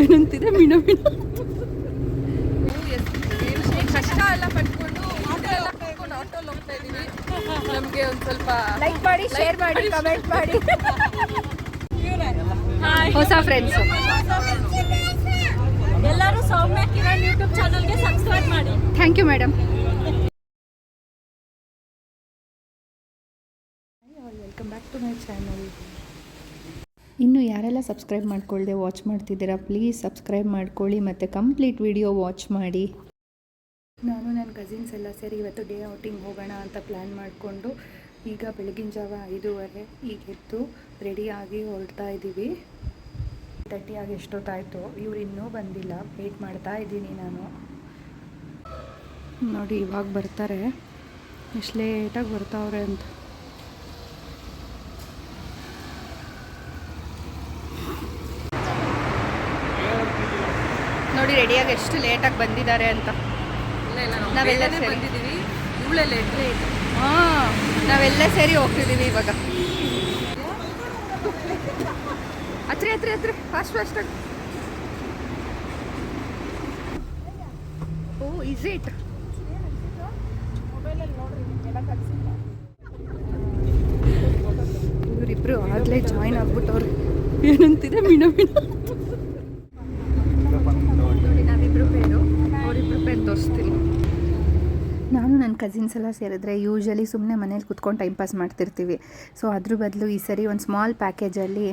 ಏನಂತಿದೆ ಮಿಣ ಮಿಣ ಕಷ್ಟ ಎಲ್ಲ ಪಟ್ಕೊಂಡು ಊಟ ಎಲ್ಲ ಕಟ್ಕೊಂಡು ಆಟೋಲ್ಲಿ ಹೋಗ್ತಾ ಇದೀವಿ ನಮಗೆ ಒಂದು ಸ್ವಲ್ಪ ಲೈಕ್ ಮಾಡಿ ಶೇರ್ ಮಾಡಿ ಕಮೆಂಟ್ ಮಾಡಿ ಹೊಸ ಫ್ರೆಂಡ್ಸ್ ಎಲ್ಲರೂ ಸೌಮ್ಯ ಕಿರಣ್ ಯೂಟ್ಯೂಬ್ ಚಾನಲ್ಗೆ ಸಬ್ಸ್ಕ್ರೈಬ್ ಮಾಡಿ. Thank you madam welcome back to my channel ಇನ್ನು ಯಾರೆಲ್ಲ ಸಬ್ಸ್ಕ್ರೈಬ್ ಮಾಡ್ಕೊಳ್ಳದೆ ವಾಚ್ ಮಾಡ್ತಿದ್ದೀರಾ ಪ್ಲೀಸ್ ಸಬ್ಸ್ಕ್ರೈಬ್ ಮಾಡ್ಕೊಳ್ಳಿ ಮತ್ತು ಕಂಪ್ಲೀಟ್ ವಿಡಿಯೋ ವಾಚ್ ಮಾಡಿ. ನಾನು ನನ್ನ ಕಸಿನ್ಸ್ ಎಲ್ಲ ಸೇರಿ ಇವತ್ತು ಡೇ ಔಟಿಂಗ್ ಹೋಗೋಣ ಅಂತ ಪ್ಲ್ಯಾನ್ ಮಾಡಿಕೊಂಡು ಈಗ ಬೆಳಗಿನ ಜಾವ ಐದೂವರೆ ಈಗ ಎದ್ದು ರೆಡಿಯಾಗಿ ಹೊರಡ್ತಾ ಇದ್ದೀವಿ. ತಟ್ಟಿಯಾಗಿ ಎಷ್ಟೊತ್ತಾಯಿತು, ಇವ್ರು ಇನ್ನೂ ಬಂದಿಲ್ಲ ವೇಟ್ ಮಾಡ್ತಾ ಇದ್ದೀನಿ ನಾನು. ನೋಡಿ ಇವಾಗ ಬರ್ತಾರೆ, ಎಷ್ಟು ಲೇಟಾಗಿ ಬರ್ತಾವ್ರೆ ಅಂತ ನೋಡಿ ರೆಡಿಯಾಗಿ ಎಷ್ಟು ಲೇಟಾಗಿ ಬಂದಿದ್ದಾರೆ ಅಂತ. ನಾವೆಲ್ಲ. ಬಂದಿದ್ದೀವಿ. ಹಾಂ ನಾವೆಲ್ಲ ಸೇರಿ ಹೋಗ್ತಿದ್ದೀವಿ ಇವಾಗ. ಹತ್ರ ಹತ್ರ ಹತ್ರ. ಫಾಸ್ಟ್ ಫಾಸ್ಟಾಗಿ ಓ ಇಸ್ ಇಟ್ ಇವರಿಬ್ರು ಆಗಲೇ ಜಾಯಿನ್ ಆಗ್ಬಿಟ್ಟವ್ರು. ಏನಂತಿದೆ ಮೀನ ಮಿಣ ನೋಡಿ ನಾವಿಬ್ರು ಪೇರು ಅವರಿಬ್ರು ಪೇರು ತೋರಿಸ್ತೀನಿ ನಾನು ನನ್ನ ಕಸಿನ್ಸ್ ಎಲ್ಲ ಸೇರಿದ್ರೆ ಯೂಶ್ವಲಿ ಸುಮ್ಮನೆ ಮನೇಲಿ ಕುತ್ಕೊಂಡು ಟೈಮ್ ಪಾಸ್ ಮಾಡ್ತಿರ್ತೀವಿ. ಸೊ ಅದ್ರ ಬದಲು ಈ ಸರಿ ಒಂದು ಸ್ಮಾಲ್ ಪ್ಯಾಕೇಜಲ್ಲಿ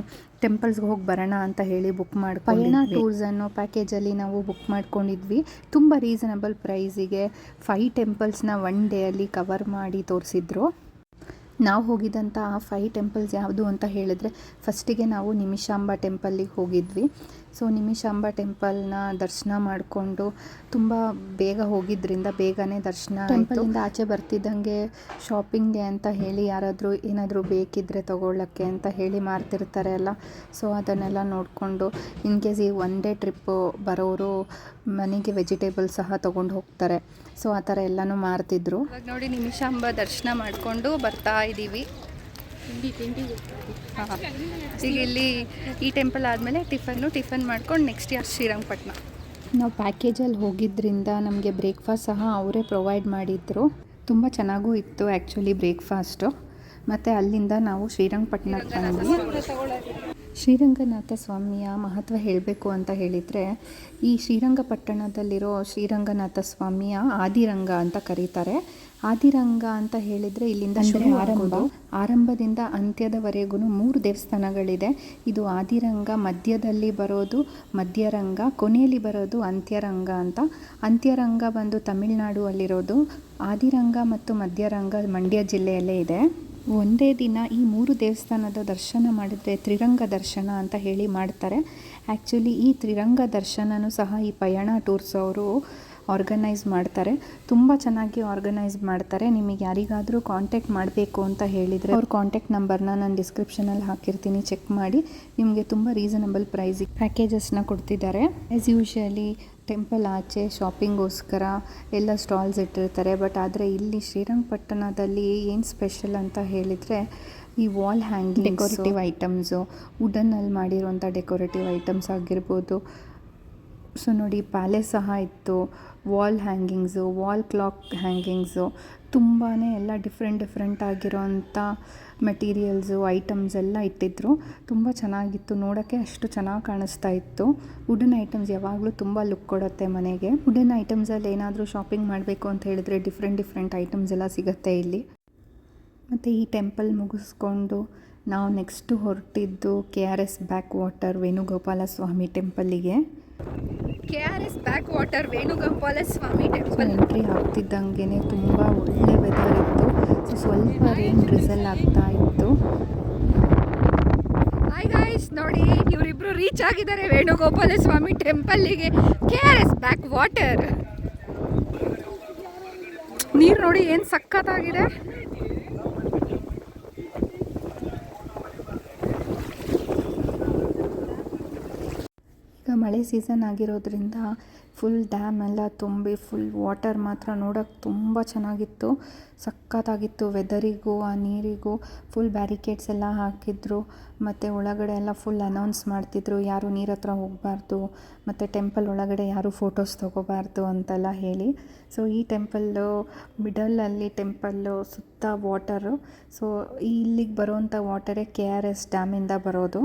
ಟೆಂಪಲ್ಸ್ಗೆ ಹೋಗಿ ಬರೋಣ ಅಂತ ಹೇಳಿ ಬುಕ್ ಮಾಡ್ಕೊಂಡು ಪಯಣ ಟೂರ್ಸ್ ಅನ್ನೋ ಪ್ಯಾಕೇಜಲ್ಲಿ ನಾವು ಬುಕ್ ಮಾಡ್ಕೊಂಡಿದ್ವಿ. ತುಂಬ ರೀಸನಬಲ್ ಪ್ರೈಸಿಗೆ ಫೈವ್ ಟೆಂಪಲ್ಸ್ನ ಒನ್ ಡೇಯಲ್ಲಿ ಕವರ್ ಮಾಡಿ ತೋರಿಸಿದ್ರು. ನಾವು ಹೋಗಿದ್ದಂಥ ಆ ಫೈ ಟೆಂಪಲ್ಸ್ ಯಾವುದು ಅಂತ ಹೇಳಿದ್ರೆ ಫಸ್ಟಿಗೆ ನಾವು ನಿಮಿಷಾಂಬ ಟೆಂಪಲ್ಲಿಗೆ ಹೋಗಿದ್ವಿ. ಸೊ ನಿಮಿಷಾಂಬ ಟೆಂಪಲ್ನ ದರ್ಶನ ಮಾಡಿಕೊಂಡು ತುಂಬ ಬೇಗ ಹೋಗಿದ್ರಿಂದ ಬೇಗನೆ ದರ್ಶನ ಟೆಂಪಲಿಂದ ಆಚೆ ಬರ್ತಿದ್ದಂಗೆ ಶಾಪಿಂಗ್ಗೆ ಅಂತ ಹೇಳಿ ಯಾರಾದರೂ ಏನಾದರೂ ಬೇಕಿದ್ದರೆ ತೊಗೊಳ್ಳೋಕ್ಕೆ ಅಂತ ಹೇಳಿ ಮಾರ್ತಿರ್ತಾರೆ ಅಲ್ಲ. ಸೊ ಅದನ್ನೆಲ್ಲ ನೋಡಿಕೊಂಡು ಇನ್ ಕೇಸ್ ಈ ಒನ್ ಡೇ ಟ್ರಿಪ್ಪು ಬರೋರು ಮನೆಗೆ ವೆಜಿಟೇಬಲ್ಸ್ ಸಹ ತೊಗೊಂಡು ಹೋಗ್ತಾರೆ. ಸೊ ಆ ಥರ ಎಲ್ಲನೂ ಮಾರ್ತಿದ್ರು. ನೋಡಿ ನಿಮಿಷಾಂಬ ದರ್ಶನ ಮಾಡಿಕೊಂಡು ಬರ್ತಾ ಇದ್ದೀವಿ ಈಗ ಇಲ್ಲಿ ಈ ಟೆಂಪಲ್ ಆದಮೇಲೆ ಟಿಫನ್ನು ಟಿಫನ್ ಮಾಡ್ಕೊಂಡು ನೆಕ್ಸ್ಟ್ ಇಯರ್ ಶ್ರೀರಂಗಪಟ್ಟಣ ನಾವು ಪ್ಯಾಕೇಜಲ್ಲಿ ಹೋಗಿದ್ದರಿಂದ ನಮಗೆ ಬ್ರೇಕ್ಫಾಸ್ಟ್ ಸಹ ಅವರೇ ಪ್ರೊವೈಡ್ ಮಾಡಿದ್ರು. ತುಂಬ ಚೆನ್ನಾಗೂ ಇತ್ತು ಆ್ಯಕ್ಚುಲಿ ಬ್ರೇಕ್ಫಾಸ್ಟು ಮತ್ತು ಅಲ್ಲಿಂದ ನಾವು ಶ್ರೀರಂಗಪಟ್ಟಣಕ್ಕೆ ಬಂದ್ವಿ. ಶ್ರೀರಂಗನಾಥ ಸ್ವಾಮಿಯ ಮಹತ್ವ ಹೇಳಬೇಕು ಅಂತ ಹೇಳಿದರೆ ಈ ಶ್ರೀರಂಗಪಟ್ಟಣದಲ್ಲಿರೋ ಶ್ರೀರಂಗನಾಥ ಸ್ವಾಮಿಯ ಆದಿರಂಗ ಅಂತ ಕರೀತಾರೆ. ಆದಿರಂಗ ಅಂತ ಹೇಳಿದರೆ ಇಲ್ಲಿಂದ ಶುರು ಆರಂಭ. ಆರಂಭದಿಂದ ಅಂತ್ಯದವರೆಗೂ ಮೂರು ದೇವಸ್ಥಾನಗಳಿದೆ. ಇದು ಆದಿರಂಗ ಮಧ್ಯದಲ್ಲಿ ಬರೋದು ಮಧ್ಯರಂಗ ಕೊನೆಯಲ್ಲಿ ಬರೋದು ಅಂತ್ಯರಂಗ ಅಂತ. ಅಂತ್ಯರಂಗ ಬಂದು ತಮಿಳುನಾಡು ಅಲ್ಲಿರೋದು ಆದಿರಂಗ ಮತ್ತು ಮಧ್ಯರಂಗ ಮಂಡ್ಯ ಜಿಲ್ಲೆಯಲ್ಲೇ ಇದೆ. ಒಂದೇ ದಿನ ಈ ಮೂರು ದೇವಸ್ಥಾನದ ದರ್ಶನ ಮಾಡಿದರೆ ತ್ರಿರಂಗ ದರ್ಶನ ಅಂತ ಹೇಳಿ ಮಾಡ್ತಾರೆ. ಆ್ಯಕ್ಚುಲಿ ಈ ತ್ರಿರಂಗ ದರ್ಶನನೂ ಸಹ ಈ ಪಯಣ ಟೂರ್ಸ್ ಅವರು ಆರ್ಗನೈಸ್ ಮಾಡ್ತಾರೆ. ತುಂಬ ಚೆನ್ನಾಗಿ ಆರ್ಗನೈಸ್ ಮಾಡ್ತಾರೆ. ನಿಮಗೆ ಯಾರಿಗಾದರೂ ಕಾಂಟ್ಯಾಕ್ಟ್ ಮಾಡಬೇಕು ಅಂತ ಹೇಳಿದರೆ ಅವ್ರ ಕಾಂಟ್ಯಾಕ್ಟ್ ನಂಬರ್ನ ನಾನು ಡಿಸ್ಕ್ರಿಪ್ಷನಲ್ಲಿ ಹಾಕಿರ್ತೀನಿ ಚೆಕ್ ಮಾಡಿ. ನಿಮಗೆ ತುಂಬ ರೀಸನಬಲ್ ಪ್ರೈಸಿಗೆ ಪ್ಯಾಕೇಜಸ್ನ ಕೊಡ್ತಿದ್ದಾರೆ. ಆ್ಯಸ್ ಯೂಶಲಿ ಟೆಂಪಲ್ ಆಚೆ ಶಾಪಿಂಗೋಸ್ಕರ ಎಲ್ಲ ಸ್ಟಾಲ್ಸ್ ಇಟ್ಟಿರ್ತಾರೆ. ಬಟ್ ಆದರೆ ಇಲ್ಲಿ ಶ್ರೀರಂಗಪಟ್ಟಣದಲ್ಲಿ ಏನು ಸ್ಪೆಷಲ್ ಅಂತ ಹೇಳಿದರೆ ಈ ವಾಲ್ ಹ್ಯಾಂಗಿಂಗ್ ಡೆಕೋರೇಟಿವ್ ಐಟಮ್ಸು ವುಡನ್ನಲ್ಲಿ ಮಾಡಿರುವಂಥ ಡೆಕೋರೇಟಿವ್ ಐಟಮ್ಸ್ ಆಗಿರ್ಬೋದು. ಸೊ ನೋಡಿ, ಪ್ಯಾಲೇಸ್ ಸಹ ಇತ್ತು. Wall hangings wall clock hangings ತುಂಬಾ ಎಲ್ಲ ಡಿಫ್ರೆಂಟ್ ಡಿಫ್ರೆಂಟ್ ಆಗಿರೋಂಥ ಮೆಟೀರಿಯಲ್ಸು ಐಟಮ್ಸ್ ಎಲ್ಲ ಇಟ್ಟಿದ್ರು. ತುಂಬ ಚೆನ್ನಾಗಿತ್ತು. ನೋಡೋಕ್ಕೆ ಅಷ್ಟು ಚೆನ್ನಾಗಿ ಕಾಣಿಸ್ತಾ ಇತ್ತು. ವುಡನ್ ಐಟಮ್ಸ್ ಯಾವಾಗಲೂ ತುಂಬ ಲುಕ್ ಕೊಡುತ್ತೆ ಮನೆಗೆ. ವುಡನ್ ಐಟಮ್ಸಲ್ಲಿ ಏನಾದರೂ ಶಾಪಿಂಗ್ ಮಾಡಬೇಕು ಅಂತ ಹೇಳಿದ್ರೆ ಡಿಫ್ರೆಂಟ್ ಡಿಫ್ರೆಂಟ್ ಐಟಮ್ಸ್ ಎಲ್ಲ ಸಿಗುತ್ತೆ ಇಲ್ಲಿ. ಮತ್ತು ಈ ಟೆಂಪಲ್ ಮುಗಿಸ್ಕೊಂಡು ನಾವು next ಹೊರಟಿದ್ದು K R S back water Venugopala Swamy ಟೆಂಪಲ್ಲಿಗೆ K R S back water Venugopala Swamy temple entry ಆಗ್ತಿದ್ದಂಗೆ ತುಂಬ ಒಳ್ಳೆ ವೆದರ್ ಇತ್ತು. ಸೊ ಸ್ವಲ್ಪ ರೇನ್ ಡ್ರಿಸಲ್ ಆಗ್ತಾ ಇತ್ತು. ಹಾಯ್ ಗಾಯ್ಸ್ ನೋಡಿ ಇವರಿಬ್ರು ರೀಚ್ ಆಗಿದ್ದಾರೆ ವೇಣುಗೋಪಾಲ ಸ್ವಾಮಿ ಟೆಂಪಲ್ಲಿಗೆ K R S back water ನೀರು ನೋಡಿ ಏನು ಸಖತ್ತಾಗಿದೆ. ಮಳೆ ಸೀಸನ್ ಆಗಿರೋದ್ರಿಂದ ಫುಲ್ ಡ್ಯಾಮ್ ಎಲ್ಲ ತುಂಬಿ ಫುಲ್ ವಾಟರ್ ಮಾತ್ರ ನೋಡೋಕ್ಕೆ ತುಂಬ ಚೆನ್ನಾಗಿತ್ತು. ಸಖತ್ತಾಗಿತ್ತು ವೆದರಿಗೂ ಆ ನೀರಿಗೂ. ಫುಲ್ ಬ್ಯಾರಿಕೇಡ್ಸ್ ಎಲ್ಲ ಹಾಕಿದ್ರು. ಮತ್ತು ಒಳಗಡೆ ಎಲ್ಲ ಫುಲ್ ಅನೌನ್ಸ್ ಮಾಡ್ತಿದ್ರು. ಯಾರು ನೀರ ಹತ್ರ ಹೋಗಬಾರ್ದು. ಮತ್ತು ಟೆಂಪಲ್ ಒಳಗಡೆ ಯಾರು ಫೋಟೋಸ್ ತೊಗೋಬಾರ್ದು ಅಂತೆಲ್ಲ ಹೇಳಿ. ಸೊ ಈ ಟೆಂಪಲ್ಲು ಮಿಡಲಲ್ಲಿ ಟೆಂಪಲ್ಲು ಸುತ್ತ ವಾಟರು ಸೊ ಇಲ್ಲಿಗೆ ಬರುವಂಥ ವಾಟರೇ ಕೆ ಆರ್ ಎಸ್ ಡ್ಯಾಮಿಂದ ಬರೋದು.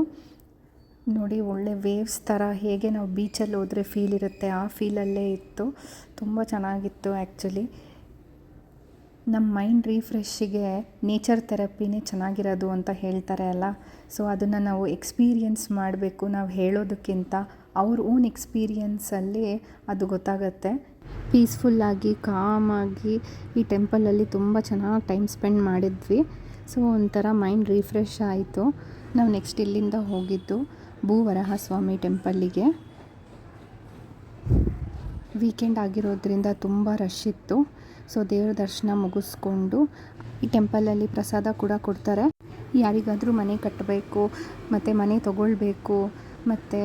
ನೋಡಿ, ಒಳ್ಳೆ ವೇವ್ಸ್ ಥರ ಹೇಗೆ ನಾವು ಬೀಚಲ್ಲಿ ಹೋದರೆ ಫೀಲ್ ಇರುತ್ತೆ, ಆ ಫೀಲಲ್ಲೇ ಇತ್ತು. ತುಂಬ ಚೆನ್ನಾಗಿತ್ತು ಆ್ಯಕ್ಚುಲಿ ನಮ್ಮ ಮೈಂಡ್ ರೀಫ್ರೆಶ್ಶಿಗೆ ನೇಚರ್ ಥೆರಪಿನೇ ಚೆನ್ನಾಗಿರೋದು ಅಂತ ಹೇಳ್ತಾರೆ ಅಲ್ಲ. ಸೊ ಅದನ್ನು ನಾವು ಎಕ್ಸ್ಪೀರಿಯನ್ಸ್ ಮಾಡಬೇಕು, ನಾವು ಹೇಳೋದಕ್ಕಿಂತ ಅವ್ರ ಓನ್ ಎಕ್ಸ್ಪೀರಿಯನ್ಸಲ್ಲಿ ಅದು ಗೊತ್ತಾಗತ್ತೆ. ಪೀಸ್ಫುಲ್ಲಾಗಿ ಕಾಮಾಗಿ ಈ ಟೆಂಪಲಲ್ಲಿ ತುಂಬ ಚೆನ್ನಾಗಿ ಟೈಮ್ ಸ್ಪೆಂಡ್ ಮಾಡಿದ್ವಿ. ಸೊ ಒಂಥರ ಮೈಂಡ್ ರಿಫ್ರೆಶ್ ಆಯಿತು. ನಾವು ನೆಕ್ಸ್ಟ್ ಇಲ್ಲಿಂದ ಹೋಗಿದ್ದು. ಭೂವರಹಸ್ವಾಮಿ ಟೆಂಪಲ್ಲಿಗೆ ವೀಕೆಂಡ್ ಆಗಿರೋದ್ರಿಂದ ತುಂಬ ರಶ್ ಇತ್ತು. ಸೊ ದೇವ್ರ ದರ್ಶನ ಮುಗಿಸ್ಕೊಂಡು ಈ ಟೆಂಪಲಲ್ಲಿ ಪ್ರಸಾದ ಕೂಡ ಕೊಡ್ತಾರೆ. ಯಾರಿಗಾದರೂ ಮನೆ ಕಟ್ಟಬೇಕು, ಮತ್ತು ಮನೆ ತಗೊಳ್ಬೇಕು ಮತ್ತು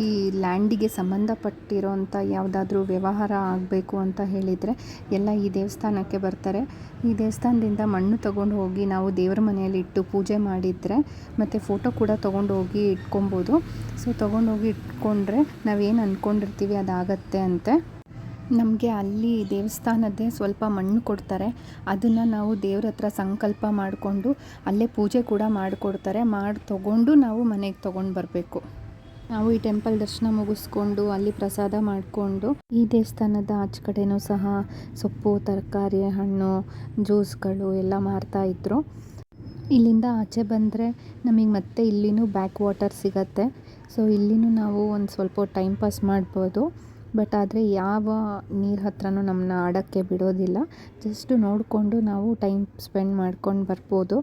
ಈ ಲ್ಯಾಂಡಿಗೆ ಸಂಬಂಧಪಟ್ಟಿರೋಂಥ ಯಾವುದಾದ್ರೂ ವ್ಯವಹಾರ ಆಗಬೇಕು ಅಂತ ಹೇಳಿದರೆ ಎಲ್ಲ ಈ ದೇವಸ್ಥಾನಕ್ಕೆ ಬರ್ತಾರೆ. ಈ ದೇವಸ್ಥಾನದಿಂದ ಮಣ್ಣು ತಗೊಂಡು ಹೋಗಿ ನಾವು ದೇವ್ರ ಮನೆಯಲ್ಲಿ ಇಟ್ಟು ಪೂಜೆ ಮಾಡಿದರೆ ಮತ್ತು ಫೋಟೋ ಕೂಡ ತೊಗೊಂಡು ಹೋಗಿ ಇಟ್ಕೊಬೋದು. ಸೊ ತೊಗೊಂಡೋಗಿ ಇಟ್ಕೊಂಡ್ರೆ ನಾವೇನು ಅಂದ್ಕೊಂಡಿರ್ತೀವಿ ಅದಾಗತ್ತೆ ಅಂತೆ. ನಮಗೆ ಅಲ್ಲಿ ದೇವಸ್ಥಾನದ್ದೇ ಸ್ವಲ್ಪ ಮಣ್ಣು ಕೊಡ್ತಾರೆ. ಅದನ್ನು ನಾವು ದೇವ್ರ ಹತ್ರ ಸಂಕಲ್ಪ ಮಾಡಿಕೊಂಡು ಅಲ್ಲೇ ಪೂಜೆ ಕೂಡ ಮಾಡಿಕೊಡ್ತಾರೆ. ಮಾಡಿ ತೊಗೊಂಡು ನಾವು ಮನೆಗೆ ತೊಗೊಂಡು ಬರಬೇಕು. ನಾವು ಈ ಟೆಂಪಲ್ ದರ್ಶನ ಮುಗಿಸ್ಕೊಂಡು ಅಲ್ಲಿ ಪ್ರಸಾದ ಮಾಡಿಕೊಂಡು ಈ ದೇವಸ್ಥಾನದ ಆಚೆ ಕಡೆನೂ ಸಹ ಸೊಪ್ಪು, ತರಕಾರಿ, ಹಣ್ಣು, ಜ್ಯೂಸ್ಗಳು ಎಲ್ಲ ಮಾರ್ತಾ ಇದ್ರು. ಇಲ್ಲಿಂದ ಆಚೆ ಬಂದರೆ ನಮಗೆ ಮತ್ತೆ ಇಲ್ಲಿನೂ ಬ್ಯಾಕ್ ವಾಟರ್ ಸಿಗತ್ತೆ. ಸೊ, ಇಲ್ಲಿನೂ ನಾವು ಒಂದು ಸ್ವಲ್ಪ ಟೈಮ್ ಪಾಸ್ ಮಾಡ್ಬೋದು. ಬಟ್ ಆದರೆ ಯಾವ ನೀರು ಹತ್ರನೂ ನಮ್ಮನ್ನ ಆಡೋಕ್ಕೆ ಬಿಡೋದಿಲ್ಲ. ಜಸ್ಟ್ ನೋಡಿಕೊಂಡು ನಾವು ಟೈಮ್ ಸ್ಪೆಂಡ್ ಮಾಡ್ಕೊಂಡು ಬರ್ಬೋದು.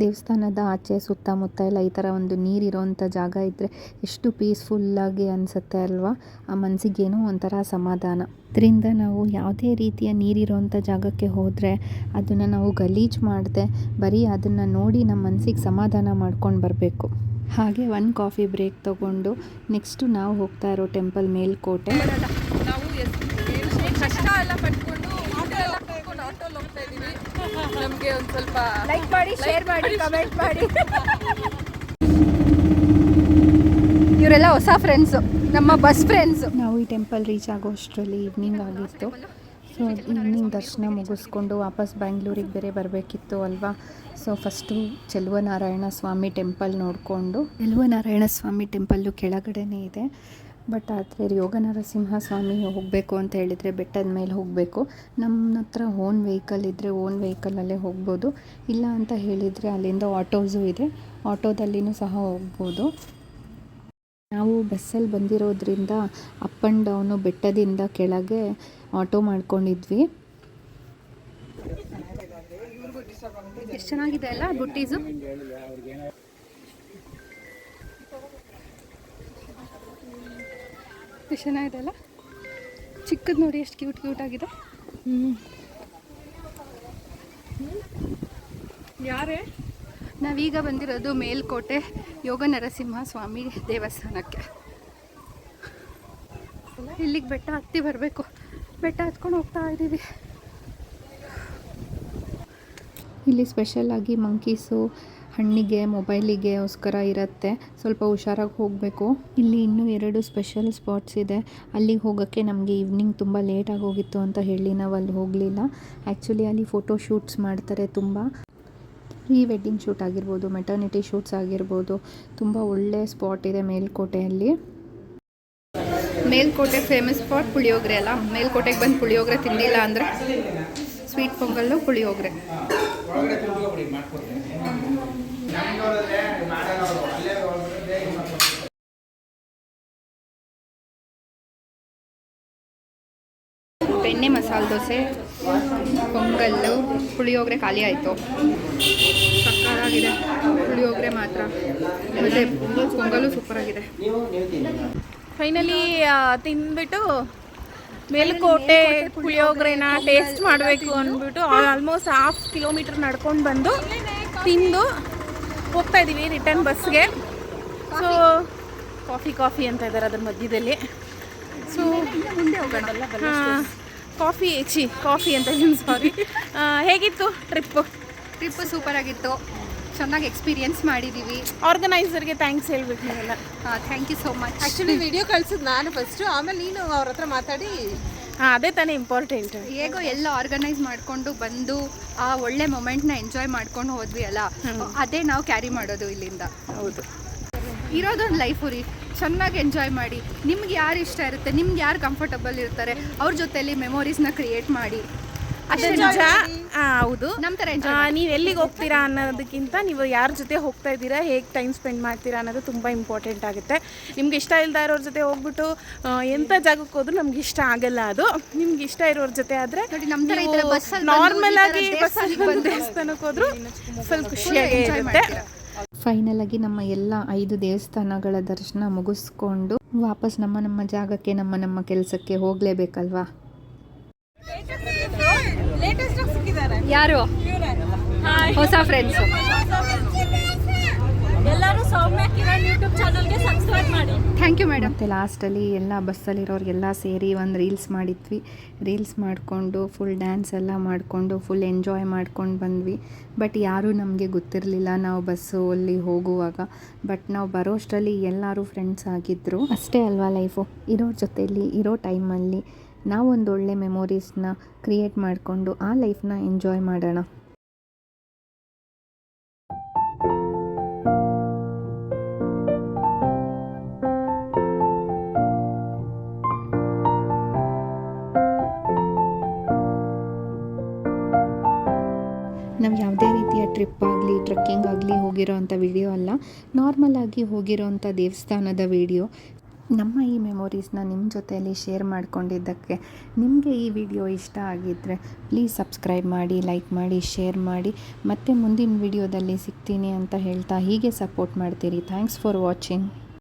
ದೇವಸ್ಥಾನದ ಆಚೆ, ಸುತ್ತಮುತ್ತ ಎಲ್ಲ ಈ ಥರ ಒಂದು ನೀರಿರೋವಂಥ ಜಾಗ ಇದ್ದರೆ ಎಷ್ಟು ಪೀಸ್ಫುಲ್ಲಾಗಿ ಅನಿಸುತ್ತೆ ಅಲ್ವಾ? ಆ ಮನಸ್ಸಿಗೇನೋ ಒಂಥರ ಸಮಾಧಾನ. ಇದರಿಂದ ನಾವು ಯಾವುದೇ ರೀತಿಯ ನೀರಿರೋವಂಥ ಜಾಗಕ್ಕೆ ಹೋದರೆ ಅದನ್ನು ನಾವು ಗಲೀಜು ಮಾಡದೆ ಬರೀ ಅದನ್ನು ನೋಡಿ ನಮ್ಮ ಮನಸ್ಸಿಗೆ ಸಮಾಧಾನ ಮಾಡ್ಕೊಂಡು ಬರಬೇಕು. ಹಾಗೆ ಒನ್ ಕಾಫಿ ಬ್ರೇಕ್ ತಗೊಂಡು ನೆಕ್ಸ್ಟು ನಾವು ಹೋಗ್ತಾ ಇರೋ ಟೆಂಪಲ್ ಮೇಲ್ಕೋಟೆ ನಾವು ಎಷ್ಟು ಕಷ್ಟ ಎಲ್ಲ ಪಟ್ಕೊಂಡು ಆಟೋ ಎಲ್ಲ ಕಟ್ಕೊಂಡು ಆಟೋಲ್ಲಿ ಹೋಗ್ತಾ ಇದೀವಿ ನಮಗೆ ಒಂದು ಸ್ವಲ್ಪ ಲೈಕ್ ಮಾಡಿ ಶೇರ್ ಮಾಡಿ ಕಮೆಂಟ್ ಮಾಡಿ. ಇವರೆಲ್ಲ ಹೊಸ ಫ್ರೆಂಡ್ಸು ನಮ್ಮ ಬಸ್ ಫ್ರೆಂಡ್ಸ್ ನಾವು ಈ ಟೆಂಪಲ್ ರೀಚ್ ಆಗೋ ಅಷ್ಟರಲ್ಲಿ ಈವ್ನಿಂಗ್ ಆಗಿತ್ತು. ಸೊ ಈವ್ನಿಂಗ್ ದರ್ಶನ ಮುಗಿಸ್ಕೊಂಡು ವಾಪಸ್ ಬ್ಯಾಂಗ್ಳೂರಿಗೆ ಬೇರೆ ಬರಬೇಕಿತ್ತು ಅಲ್ವಾ? So first Cheluvanarayana Swamy temple ನೋಡಿಕೊಂಡು. ಚೆಲುವನಾರಾಯಣ ಸ್ವಾಮಿ ಟೆಂಪಲ್ಲು ಕೆಳಗಡೆನೇ ಇದೆ. ಬಟ್ ಆದರೆ ಯೋಗ ನರಸಿಂಹ ಸ್ವಾಮಿ ಹೋಗಬೇಕು ಅಂತ ಹೇಳಿದರೆ ಬೆಟ್ಟದ ಮೇಲೆ ಹೋಗಬೇಕು. ನಮ್ಮ ಹತ್ರ ಓನ್ ವೆಹಿಕಲ್ ಇದ್ದರೆ ಓನ್ ವೆಹಿಕಲಲ್ಲೇ ಹೋಗ್ಬೋದು. ಇಲ್ಲ ಅಂತ ಹೇಳಿದರೆ ಅಲ್ಲಿಂದ ಆಟೋಸು ಇದೆ. ಆಟೋದಲ್ಲಿನೂ ಸಹ ಹೋಗ್ಬೋದು. ನಾವು ಬಸ್ಸಲ್ಲಿ ಬಂದಿರೋದ್ರಿಂದ ಅಪ್ ಆ್ಯಂಡ್ ಡೌನು ಬೆಟ್ಟದಿಂದ ಕೆಳಗೆ ಆಟೋ ಮಾಡ್ಕೊಂಡಿದ್ವಿ. ಎಷ್ಟು ಚೆನ್ನಾಗಿದೆ ಅಲ್ಲ ಬುಟ್ಟೀಸು? ಎಷ್ಟು ಚೆನ್ನಾಗಿದೆ ಅಲ್ಲ ಚಿಕ್ಕದು ನೋಡಿ ಎಷ್ಟು ಕ್ಯೂಟ್ ಕ್ಯೂಟ್ ಆಗಿದೆ. ಯಾರೇ? ನಾವೀಗ ಬಂದಿರೋದು ಮೇಲ್ಕೋಟೆ ಯೋಗ ನರಸಿಂಹ ಸ್ವಾಮಿ ದೇವಸ್ಥಾನಕ್ಕೆ. ಇಲ್ಲಿಗೆ ಬೆಟ್ಟ ಹತ್ತಿ ಬರಬೇಕು. ಬೆಟ್ಟ ಹತ್ಕೊಂಡು ಹೋಗ್ತಾ ಇದ್ದೀವಿ ಇಲ್ಲಿ ಸ್ಪೆಷಲಾಗಿ ಮಂಕೀಸು ಹಣ್ಣಿಗೆ ಮೊಬೈಲಿಗೆಗೋಸ್ಕರ ಇರುತ್ತೆ. ಸ್ವಲ್ಪ ಹುಷಾರಾಗಿ ಹೋಗಬೇಕು. ಇಲ್ಲಿ ಇನ್ನೂ ಎರಡು ಸ್ಪೆಷಲ್ ಸ್ಪಾಟ್ಸ್ ಇದೆ. ಅಲ್ಲಿಗೆ ಹೋಗೋಕ್ಕೆ ನಮಗೆ ಈವ್ನಿಂಗ್ ತುಂಬ ಲೇಟಾಗಿ ಹೋಗಿತ್ತು ಅಂತ ಹೇಳಿ ನಾವು ಅಲ್ಲಿ ಹೋಗಲಿಲ್ಲ. ಆ್ಯಕ್ಚುಲಿ ಅಲ್ಲಿ ಫೋಟೋ ಶೂಟ್ಸ್ ಮಾಡ್ತಾರೆ ತುಂಬ. ಪ್ರೀ ವೆಡ್ಡಿಂಗ್ ಶೂಟ್ ಆಗಿರ್ಬೋದು, ಮೆಟರ್ನಿಟಿ ಶೂಟ್ಸ್ ಆಗಿರ್ಬೋದು. ತುಂಬ ಒಳ್ಳೆ ಸ್ಪಾಟ್ ಇದೆ ಮೇಲ್ಕೋಟೆಯಲ್ಲಿ. ಮೇಲ್ಕೋಟೆ ಫೇಮಸ್ ಸ್ಪಾಟ್ ಪುಳಿಯೋಗರೆ ಅಲ್ಲ? ಮೇಲ್ಕೋಟೆಗೆ ಬಂದು ಪುಳಿಯೋಗರೆ ತಿಂದಿಲ್ಲ ಅಂದರೆ ಸ್ವೀಟ್ ಪೊಂಗಲ್ಲು ಪುಳಿಯೋಗರೆ. ಬೆಣ್ಣೆ ಮಸಾಲೆ ದೋಸೆ ಪೊಂಗಲ್ಲು ಪುಳಿಯೋಗರೆ ಖಾಲಿ ಆಯಿತು. ಸಕ್ಕತ್ತಾಗಿದೆ. ಪುಳಿಯೋಗರೆ ಮಾತ್ರ. ಮತ್ತೆ ಪೊಂಗಲ್ಲು ಸೂಪರಾಗಿದೆ. ಫೈನಲಿ ತಿಂದ್ಬಿಟ್ಟು ಮೇಲುಕೋಟೆ ಪುಳಿಯೋಗರೆನ ಟೇಸ್ಟ್ ಮಾಡಬೇಕು ಅಂದ್ಬಿಟ್ಟು ಆಲ್ಮೋಸ್ಟ್ ಹಾಫ್ ಕಿಲೋಮೀಟರ್ ನಡ್ಕೊಂಡು ಬಂದು ತಿಂದು ಹೋಗ್ತಾ ಇದ್ದೀವಿ ರಿಟರ್ನ್ ಬಸ್ಗೆ ಸೊ ಕಾಫಿ ಕಾಫಿ ಅಂತ ಇದ್ದಾರೆ ಅದ್ರ ಮಧ್ಯದಲ್ಲಿ. ಸೊ ಮುಂದೆ ಹೋಗೋಣ ಕಾಫಿ ಚಿ ಕಾಫಿ ಅಂತ ಸಾರಿ ಹೇಗಿತ್ತು ಟ್ರಿಪ್ಪು ಟ್ರಿಪ್ಪು ಸೂಪರ್ ಆಗಿತ್ತು. ಚೆನ್ನಾಗಿ ಎಕ್ಸ್ಪೀರಿಯನ್ಸ್ ಮಾಡಿದ್ದೀವಿ ಆರ್ಗನೈಸರ್ಗೆ ಥ್ಯಾಂಕ್ಸ್ ಹೇಳ್ಬೇಕು ನೀವೆಲ್ಲ. Thank you so much actually video ಕಳ್ಸಿದ್ ನಾನು ಫಸ್ಟು ಆಮೇಲೆ ನೀನು ಅವ್ರ ಹತ್ರ ಮಾತಾಡಿ. ಹಾಂ ಅದೇ ತಾನೇ ಇಂಪಾರ್ಟೆಂಟ್ ಹೇಗೋ ಎಲ್ಲ ಆರ್ಗನೈಸ್ ಮಾಡಿಕೊಂಡು ಬಂದು ಆ ಒಳ್ಳೆ ಮೊಮೆಂಟ್ನ ಎಂಜಾಯ್ ಮಾಡ್ಕೊಂಡು ಹೋದ್ವಿ ಅಲ್ಲ? ಅದೇ ನಾವು ಕ್ಯಾರಿ ಮಾಡೋದು ಇಲ್ಲಿಂದ. ಹೌದು. ಇರೋದೊಂದು ಲೈಫು ರೀ ಚೆನ್ನಾಗಿ ಎಂಜಾಯ್ ಮಾಡಿ. ನಿಮ್ಗೆ ಯಾರು ಇಷ್ಟ ಇರುತ್ತೆ? ನಿಮ್ಗೆ ಯಾರು ಕಂಫರ್ಟಬಲ್ ಇರ್ತಾರೆ? ಅವ್ರ ಜೊತೆಲಿ ಮೆಮೊರೀಸ್ನ ಕ್ರಿಯೇಟ್ ಮಾಡಿ. ಅಷ್ಟೇ ನಿಜ ಆ, ಹೌದು. ನೀವು ಎಲ್ಲಿಗೆ ಹೋಗ್ತೀರಾ ಅನ್ನೋದಕ್ಕಿಂತ ನೀವು ಯಾರ ಜೊತೆ ಹೋಗ್ತಾ ಇದ್ದೀರಾ ಹೇಗೆ ಟೈಮ್ ಸ್ಪೆಂಡ್ ಮಾಡ್ತೀರಾ ಅನ್ನೋದು ತುಂಬ ಇಂಪಾರ್ಟೆಂಟ್ ಆಗುತ್ತೆ. ನಿಮ್ಗೆ ಇಷ್ಟ ಇಲ್ದ ಇರೋರ ಜೊತೆ ಹೋಗ್ಬಿಟ್ಟು ಎಂತ ಎಂಥ ಜಾಗಕ್ಕೆ ಹೋದ್ರೂ ನಮ್ಗೆ ಇಷ್ಟ ಆಗಲ್ಲ ಅದು. ನಿಮ್ಗೆ ಇಷ್ಟ ಇರೋರ ಜೊತೆ ಆದರೆ ನೋಡಿ ಈ ನಾರ್ಮಲ್ ಬಂದು, ಈ ಆಗಿ ಥರ ಬಸ್ಸಲ್ಲಿ ಬಂದು ದೇವಸ್ಥಾನಕ್ಕೆ ಹೋದ್ರು ಫುಲ್ ಖುಷಿಯಾಗೇ ಎಂಜಾಯ್ ಇರುತ್ತೆ. ಮಾಡ್ತೀರಾ? ಫೈನಲ್ ಆಗಿ ನಮ್ಮ ಎಲ್ಲ ಐದು ದೇವಸ್ಥಾನಗಳ ದರ್ಶನ ಮುಗಿಸ್ಕೊಂಡು ವಾಪಸ್ ನಮ್ಮ ನಮ್ಮ ಜಾಗಕ್ಕೆ ನಮ್ಮ ನಮ್ಮ ಕೆಲಸಕ್ಕೆ ಹೋಗಲೇಬೇಕಲ್ವಾ? ಯಾರು? ಹೊಸ ಫ್ರೆಂಡ್ಸ್ ಎಲ್ಲರೂ ಸೌಮ್ಯ ಕಿರಣ್ ಯೂಟ್ಯೂಬ್ ಚಾನಲ್ಗೆ ಸಬ್ಸ್ಕ್ರೈಬ್ ಮಾಡಿ. ಥ್ಯಾಂಕ್ ಯು ಮೇಡಮ್ ಮತ್ತು ಲಾಸ್ಟಲ್ಲಿ ಎಲ್ಲ ಬಸ್ಸಲ್ಲಿರೋರಿಗೆಲ್ಲ ಸೇರಿ ಒಂದು ರೀಲ್ಸ್ ಮಾಡಿದ್ವಿ. ರೀಲ್ಸ್ ಮಾಡಿಕೊಂಡು ಫುಲ್ ಡ್ಯಾನ್ಸ್ ಎಲ್ಲ ಮಾಡಿಕೊಂಡು ಫುಲ್ ಎಂಜಾಯ್ ಮಾಡ್ಕೊಂಡು ಬಂದ್ವಿ. ಬಟ್ ಯಾರೂ ನಮಗೆ ಗೊತ್ತಿರಲಿಲ್ಲ ನಾವು ಬಸ್ಸು ಅಲ್ಲಿ ಹೋಗುವಾಗ. ಬಟ್ ನಾವು ಬರೋಷ್ಟರಲ್ಲಿ ಎಲ್ಲರೂ ಫ್ರೆಂಡ್ಸ್ ಆಗಿದ್ದರು ಅಷ್ಟೇ ಅಲ್ವಾ ಲೈಫು ಇರೋ ಜೊತೆಯಲ್ಲಿ ಇರೋ ಟೈಮಲ್ಲಿ ನಾವೊಂದು ಒಳ್ಳೆ ಮೆಮೊರೀಸ್ನ ಕ್ರಿಯೇಟ್ ಮಾಡಿಕೊಂಡು ಆ ಲೈಫ್ನ ಎಂಜಾಯ್ ಮಾಡೋಣ. ನಾವು ಯಾವುದೇ ರೀತಿಯ ಟ್ರಿಪ್ ಆಗಲಿ ಟ್ರೆಕ್ಕಿಂಗ್ ಆಗಲಿ ಹೋಗಿರೋ ಅಂಥ ವಿಡಿಯೋ ಅಲ್ಲ. ನಾರ್ಮಲ್ ಆಗಿ ಹೋಗಿರೋ ಅಂಥ ದೇವಸ್ಥಾನದ ವಿಡಿಯೋ ನಮ್ಮ ಈ ಮೆಮೊರೀಸ್ನ ನಿಮ್ಮ ಜೊತೆಯಲ್ಲಿ ಶೇರ್ ಮಾಡ್ಕೊಂಡಿದ್ದಕ್ಕೆ ನಿಮಗೆ ಈ ವಿಡಿಯೋ ಇಷ್ಟ ಆಗಿದ್ದರೆ ಪ್ಲೀಸ್ ಸಬ್ಸ್ಕ್ರೈಬ್ ಮಾಡಿ, ಲೈಕ್ ಮಾಡಿ, ಶೇರ್ ಮಾಡಿ. ಮತ್ತೆ ಮುಂದಿನ ವಿಡಿಯೋದಲ್ಲಿ ಸಿಗ್ತೀನಿ ಅಂತ ಹೇಳ್ತಾ ಹೀಗೆ ಸಪೋರ್ಟ್ ಮಾಡ್ತೀರಿ. Thanks for watching.